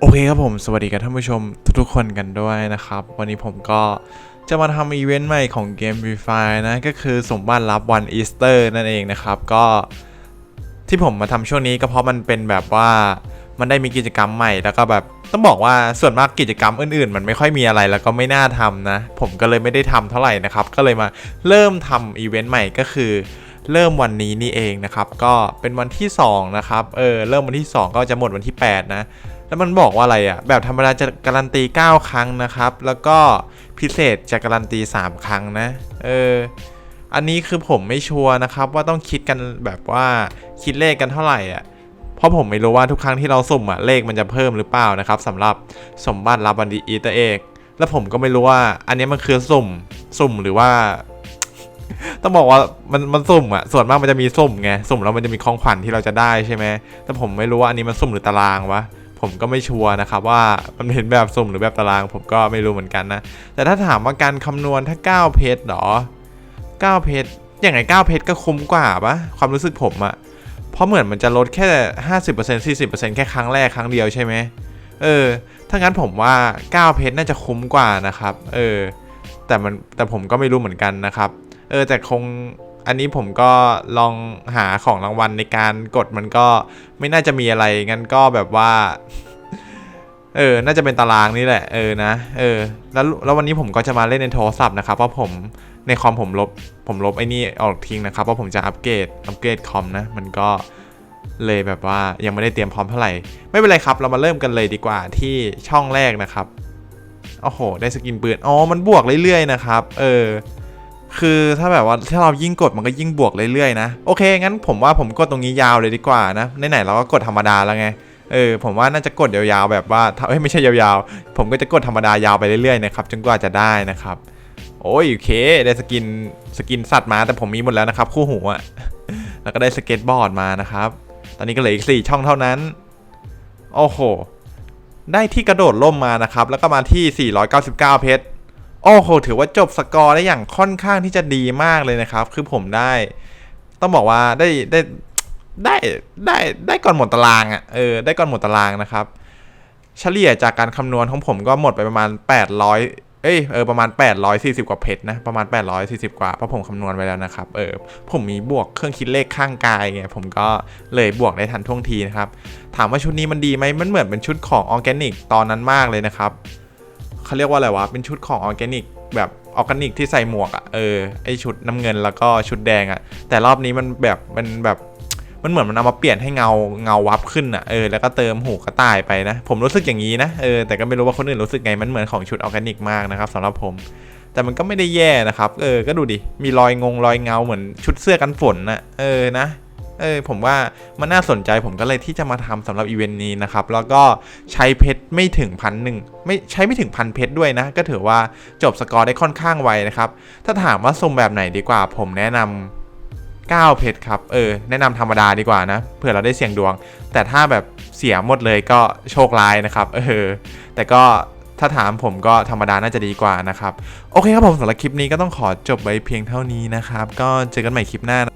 โอเคครับผม สวัสดีกับท่านผู้ชมทุกๆคนกันด้วยนะครับ วันนี้ผมก็จะมาทำอีเวนต์ใหม่ของเกม v f i นะ ก็คือสมบัติรับวันอีสเตอร์นั่นเองนะครับ ก็ที่ผมมาทำช่วงนี้ก็เพราะมันเป็นแบบว่ามันได้มีกิจกรรมใหม่แล้วก็แบบต้องบอกว่าส่วนมากกิจกรรมอื่นๆ มันไม่ค่อยมีอะไรแล้วก็ไม่น่าทำนะ ผมก็เลยไม่ได้ทำเท่าไหร่นะครับ ก็เลยมาเริ่มทำอีเวนต์ใหม่ก็คือ เริ่มวันนี้นี่เองนะครับ ก็เป็นวันที่2นะครับเออเริ่มวันที่ 2 ก็จะหมดวันที่ 8 นะ แล้วมันบอกว่าอะไรอะ่ะแบบธรรมดาจะการันตี 9 ครั้งนะครับ แล้วก็พิเศษจะการันตี 3 ครั้งนะเอออันนี้คือผมไม่ชัวร์นะครับว่าต้องคิดกันแบบว่าคิดเลขกันเท่าไหร่อะเพราะผมไม่รู้ว่าทุกครั้งที่เราสุ่มอะเลขมันจะเพิ่มหรือเปล่านะครับสำหรับสมบัติรับวันดีอีเตอร์เอก แล้วผมก็ไม่รู้ว่าอันนี้มันคือสุ่มสุ่มหรือว่า ต้องบอกว่ามันมันสุ่มอะส่วนมากมันจะมีสุ่มไงสุ่มแล้วมันจะมีของขวัญที่เราจะได้ใช่ไหมแต่ผมไม่รู้ว่าอันนี้มันสุ่มหรือตารางวะผมก็ไม่ชัวร์นะครับว่ามันเป็นแบบสุ่มหรือแบบตาราง ผมก็ไม่รู้เหมือนกันนะแต่ถ้าถามว่าการคำนวณถ้า 9 เพชรหรอ 9 เพชรอย่างไง9เพชรก็คุ้มกว่าปะความรู้สึกผมอะเพราะเหมือนมันจะลดแค่ 50% 40%แค่ครั้งแรกครั้งเดียวใช่ไหมเออ ถ้างั้นผมว่า 9 เพชรน่าจะคุ้มกว่านะครับ เออ แต่มันแต่ผมก็ไม่รู้เหมือนกันนะครับ ออแต่คงอันนี้ผมก็ลองหาของรางวัลในการกดมันก็ไม่น่าจะมีอะไรงั้นก็แบบว่า เออ น่าจะเป็นตารางนี่แหละ เออนะ เออ แล้วแล้ววันนี้ผมก็จะมาเล่นในโทรศัพท์นะครับ เพราะผมในคอมผมลบ ผมลบไอ้นี่ออกทิ้งนะครับ เพราะผมจะอัปเกรด อัปเกรดคอมนะ มันก็เลยแบบว่ายังไม่ได้เตรียมพร้อมเท่าไหร่ ไม่เป็นไรครับ เรามาเริ่มกันเลยดีกว่าที่ช่องแรกนะครับ โอ้โห ได้สกินปืน อ๋อ มันบวกเรื่อยๆนะครับ เออ คือถ้าแบบว่าถ้าเรายิ่งกดมันก็ยิ่งบวกเรื่อยๆนะ โอเค งั้นผมว่าผมกดตรงนี้ยาวเลยดีกว่านะไหนๆเราก็กดธรรมดาแล้วไงเออผมว่าน่าจะกดยาวๆแบบว่าเอ้ยไม่ใช่ยาวๆ ผมก็จะกดธรรมดายาวไปเรื่อยๆนะครับจนกว่าจะได้นะครับโอ้ยโอเคได้สกินสกินสัตว์มาแต่ผมมีหมดแล้วนะครับ คู่หูอะแล้วก็ได้สเก็ตบอร์ดมานะครับ ตอนนี้ก็เหลืออีก 4 ช่องเท่านั้น โอ้โห ได้ที่กระโดดล่มมานะครับ แล้วก็มาที่ 499 เพชร โอ้โห ถือว่าจบสกอร์ได้อย่างค่อนข้างที่จะดีมากเลยนะครับ คือผมได้ ต้องบอกว่าได้ได้ได้ได้ได้ก่อนหมดตารางอะ่ะเออได้ก่อนหมดตารางนะครับ เฉลี่ยจากการคำนวณของผมก็หมดไปประมาณ 800 เอ้ยเออประมาณ 840 กว่าเพชรนะประมาณ 840 กว่าเพราะผมคำนวณไว้แล้วนะครับเออผมมีบวกเครื่องคิดเลขข้างกายไงผมก็เลยบวกได้ทันท่วงทีนะครับ ถามว่าชุดนี้มันดีไหมมันเหมือนเป็นชุดของออร์แกนิกตอนนั้นมากเลยนะครับ เขาเรียกว่าอะไรวะ เป็นชุดของออร์แกนิกแบบออร์แกนิกที่ใส่หมวกอะ่ะเออไอชุดน้ำเงินแล้วก็ชุดแดงอะ่ะ แต่รอบนี้มันแบบมันแบบมันเหมือนมันเอามาเปลี่ยนให้เงาเงาวับขึ้นอะ่ะเออแล้วก็เติมหูกระต่ายไปนะ ผมรู้สึกอย่างนี้นะเออแต่ก็ไม่รู้ว่าคนอื่นรู้สึกไงมันเหมือนของชุดออร์แกนิกมากนะครับสำหรับผม แต่มันก็ไม่ได้แย่นะครับ เออก็ดูดิมีรอยงงรอยเงาเหมือนชุดเสื้อกันฝนน่ะเออนะ เออผมว่ามันน่าสนใจผมก็เลยที่จะมาทำสำหรับอีเวนต์นี้นะครับ แล้วก็ใช้เพชรไม่ถึงพันหนึ่งไม่ใช้ไม่ถึงพันเพชรด้วยนะ ก็ถือว่าจบสกอร์ได้ค่อนข้างไวนะครับ ถ้าถามว่าทรงแบบไหนดีกว่า ผมแนะนำ9เพชรครับ เออ แนะนำธรรมดาดีกว่านะ เผื่อเราได้เสี่ยงดวง แต่ถ้าแบบเสียหมดเลยก็โชคร้ายนะครับ เออ แต่ก็ถ้าถามผมก็ธรรมดาน่าจะดีกว่านะครับ โอเคครับผมสำหรับคลิปนี้ก็ต้องขอจบไว้เพียงเท่านี้นะครับ ก็เจอกันใหม่คลิปหน้านะ